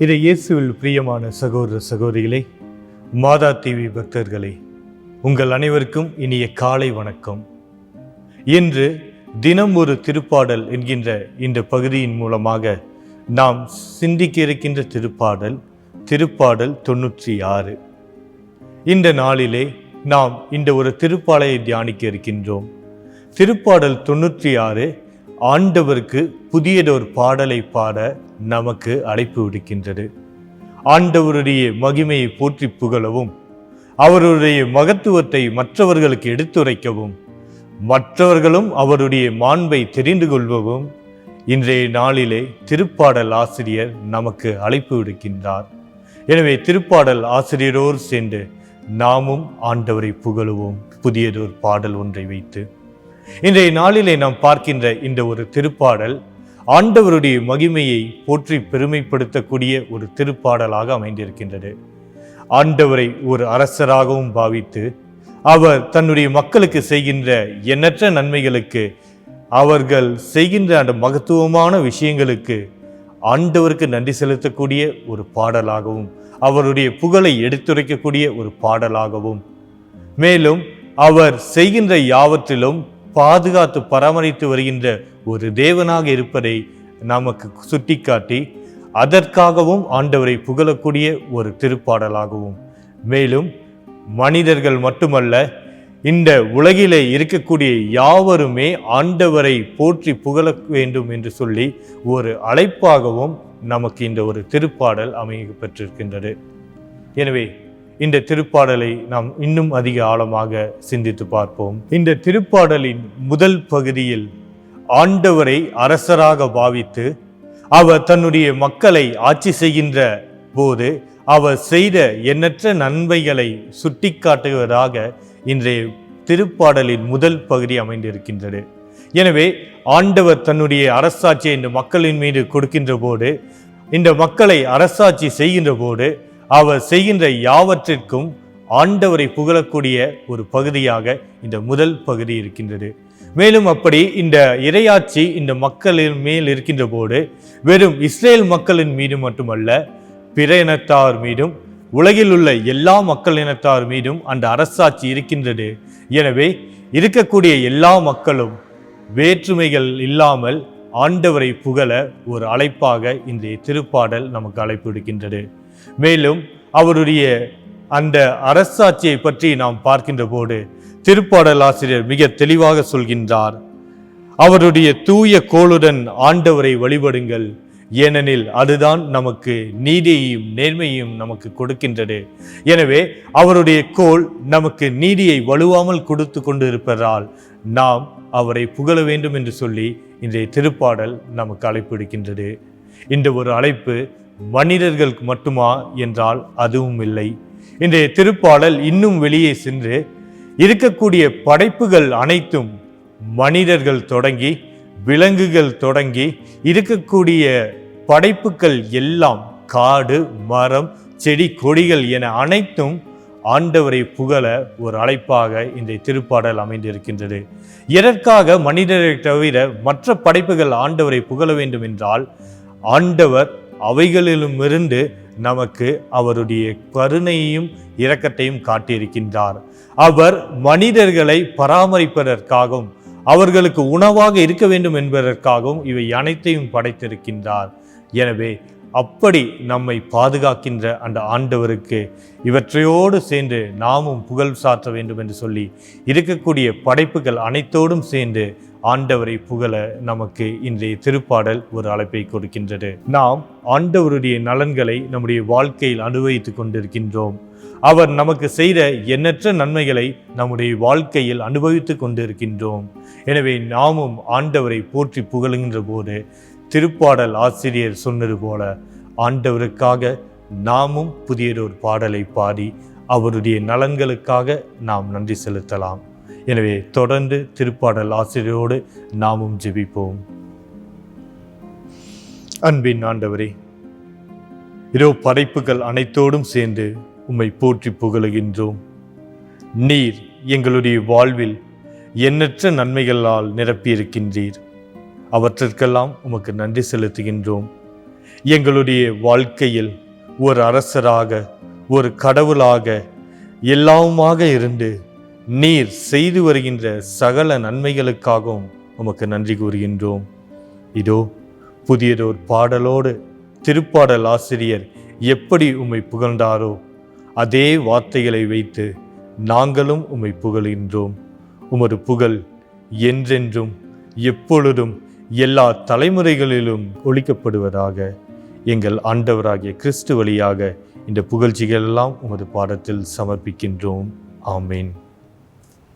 இதை இயேசுவில் பிரியமான சகோதர சகோதரிகளே மாதா டிவி பக்தர்களே உங்கள் அனைவருக்கும் இனிய காலை வணக்கம். இன்று தினம் ஒரு திருப்பாடல் என்கின்ற இந்த பகுதியின் மூலமாக நாம் சிந்திக்க இருக்கின்ற திருப்பாடல் திருப்பாடல் தொண்ணூற்றி ஆறு. இந்த நாளிலே நாம் இந்த ஒரு திருப்பாலையை தியானிக்க இருக்கின்றோம். திருப்பாடல் தொண்ணூற்றி ஆறு ஆண்டவருக்கு புதியதொரு பாடலை பாட நமக்கு அழைப்பு விடுக்கின்றது. ஆண்டவருடைய மகிமையை போற்றி புகழவும் அவருடைய மகத்துவத்தை மற்றவர்களுக்கு எடுத்துரைக்கவும் மற்றவர்களும் அவருடைய மாண்பை தெரிந்து கொள்வவும் இன்றைய நாளிலே திருப்பாடல் ஆசிரியர் நமக்கு அழைப்பு விடுக்கின்றார். எனவே திருப்பாடல் ஆசிரியரோடு சேர்ந்து நாமும் ஆண்டவரை புகழுவோம். புதியதொரு பாடல் ஒன்றை வைத்து. இன்றைய நாளிலே நாம் பார்க்கின்ற இந்த ஒரு திருப்பாடல் ஆண்டவருடைய மகிமையை போற்றி பெருமைப்படுத்தக்கூடிய ஒரு திருப்பாடலாக அமைந்திருக்கின்றது. ஆண்டவரை ஒரு அரசராகவும் பாவித்து அவர் தன்னுடைய மக்களுக்கு செய்கின்ற எண்ணற்ற நன்மைகளுக்கு அவர்கள் செய்கின்ற அந்த மகத்துவமான விஷயங்களுக்கு ஆண்டவருக்கு நன்றி செலுத்தக்கூடிய ஒரு பாடலாகவும் அவருடைய புகழை எடுத்துரைக்கக்கூடிய ஒரு பாடலாகவும். மேலும் அவர் செய்கின்ற யாவற்றிலும் பாதுகாத்து பராமரித்து வருகின்ற ஒரு தேவனாக இருப்பதை நமக்கு சுட்டிக்காட்டி அதற்காகவும் ஆண்டவரை புகழக்கூடிய ஒரு திருப்பாடலாகவும். மேலும் மனிதர்கள் மட்டுமல்ல இந்த உலகிலே இருக்கக்கூடிய யாவருமே ஆண்டவரை போற்றி புகழ வேண்டும் என்று சொல்லி ஒரு அழைப்பாகவும் நமக்கு இந்த ஒரு திருப்பாடல் அமைய பெற்றிருக்கின்றது. எனவே இந்த திருப்பாடலை நாம் இன்னும் அதிக ஆழமாக சிந்தித்து பார்ப்போம். இந்த திருப்பாடலின் முதல் பகுதியில் ஆண்டவரை அரசராக பாவித்து அவர் தன்னுடைய மக்களை ஆட்சி செய்கின்ற போது அவர் செய்த எண்ணற்ற நன்மைகளை சுட்டிக்காட்டுவதாக இன்றைய திருப்பாடலின் முதல் பகுதி அமைந்திருக்கின்றது. எனவே ஆண்டவர் தன்னுடைய அரசாட்சியை இந்த மக்களின் மீது கொடுக்கின்ற போது இந்த மக்களை அரசாட்சி செய்கின்ற போது அவர் செய்கின்ற யாவற்றிற்கும் ஆண்டவரை புகழக்கூடிய ஒரு பகுதியாக இந்த முதல் பகுதி இருக்கின்றது. மேலும் அப்படி இந்த இரையாட்சி இந்த மக்களின் மேல் இருக்கின்ற போது வெறும் இஸ்ரேல் மக்களின் மீது மட்டுமல்ல பிற இனத்தார் மீதும் உலகில் உள்ள எல்லா மக்கள் இனத்தார் மீதும் அந்த அரசாட்சி இருக்கின்றது. எனவே இருக்கக்கூடிய எல்லா மக்களும் வேற்றுமைகள் இல்லாமல் ஆண்டவரை புகழ ஒரு அழைப்பாக இன்றைய திருப்பாடல் நமக்கு அழைப்பு விடுக்கின்றது. மேலும் அவருடைய அந்த அரசாட்சியை பற்றி நாம் பார்க்கின்ற போது திருப்பாடல் ஆசிரியர் மிக தெளிவாக சொல்கின்றார். அவருடைய தூய கோளுடன் ஆண்டவரை வழிபடுங்கள். ஏனெனில் அதுதான் நமக்கு நீதியையும் நேர்மையையும் நமக்கு கொடுக்கின்றது. எனவே அவருடைய கோல் நமக்கு நீதியை வலுவாமல் கொடுத்து கொண்டு இருப்பதால் நாம் அவரை புகழ வேண்டும் என்று சொல்லி இன்றைய திருப்பாடல் நமக்கு அழைப்பு எடுக்கின்றது இந்த ஒரு அழைப்பு மனிதர்களுக்கு மட்டுமா என்றால் அதுவும் இல்லை. இன்றைய திருப்பாடல் இன்னும் வெளியே சென்று இருக்கக்கூடிய படைப்புகள் அனைத்தும் மனிதர்கள் தொடங்கி விலங்குகள் தொடங்கி இருக்கக்கூடிய படைப்புகள் எல்லாம் காடு மரம் செடி கொடிகள் என அனைத்தும் ஆண்டவரை புகழ ஒரு அழைப்பாக இந்த திருப்பாடல் அமைந்திருக்கின்றது. எதற்காக மனிதரை தவிர மற்ற படைப்புகள் ஆண்டவரை புகழ வேண்டும் என்றால் ஆண்டவர் அவைகளிலுமிருந்து நமக்கு அவருடைய கருணையையும் இரக்கத்தையும் காட்டியிருக்கின்றார். அவர் மனிதர்களை பராமரிப்பதற்காகவும் அவர்களுக்கு உணவாக இருக்க வேண்டும் என்பதற்காகவும் இவை அனைத்தையும் படைத்திருக்கின்றார். எனவே அப்படி நம்மை பாதுகாக்கின்ற அந்த ஆண்டவருக்கு இவற்றையோடு சேர்ந்து நாமும் புகழ் சாற்ற வேண்டும் என்று சொல்லி இருக்கக்கூடிய படைப்புகள் அனைத்தோடும் சேர்ந்து ஆண்டவரை புகழ நமக்கு இன்றைய திருப்பாடல் ஒரு அழைப்பை கொடுக்கின்றது. நாம் ஆண்டவருடைய நலன்களை நம்முடைய வாழ்க்கையில் அனுபவித்துக் கொண்டிருக்கின்றோம். அவர் நமக்கு செய்த எண்ணற்ற நன்மைகளை நம்முடைய வாழ்க்கையில் அனுபவித்துக் கொண்டிருக்கின்றோம். எனவே நாமும் ஆண்டவரை போற்றி புகழுகின்ற போது திருப்பாடல் ஆசிரியர் சொன்னது போல ஆண்டவருக்காக நாமும் புதியதொரு பாடலை பாடி அவருடைய நலன்களுக்காக நாம் நன்றி செலுத்தலாம். எனவே தொடர்ந்து திருப்பாடல் ஆசிரியரோடு நாமும் ஜெபிப்போம். அன்பின் ஆண்டவரே இதோ படைப்புகள் அனைத்தோடும் சேர்ந்து உம்மை போற்றி புகழுகின்றோம். நீர் எங்களுடைய வாழ்வில் எண்ணற்ற நன்மைகளால் நிரப்பியிருக்கின்றீர். அவற்றிற்கெல்லாம் உமக்கு நன்றி செலுத்துகின்றோம். எங்களுடைய வாழ்க்கையில் ஒரு அரசராக ஒரு கடவுளாக எல்லாவுமாக இருந்து நீர் செய்து வருகின்ற சகல நன்மைகளுக்காகவும் உமக்கு நன்றி கூறுகின்றோம். இதோ புதியதோர் பாடலோடு திருப்பாடல் ஆசிரியர் எப்படி உம்மை புகழ்ந்தாரோ அதே வார்த்தைகளை வைத்து நாங்களும் உம்மை புகழ்கின்றோம். உமது புகழ் என்றென்றும் எப்பொழுதும் எல்லா தலைமுறைகளிலும் ஒழிக்கப்படுவதாக எங்கள் ஆண்டவராகிய கிறிஸ்து வழியாக இந்த புகழ்ச்சிகள் எல்லாம் உமது பாடத்தில் சமர்ப்பிக்கின்றோம். ஆமீன்.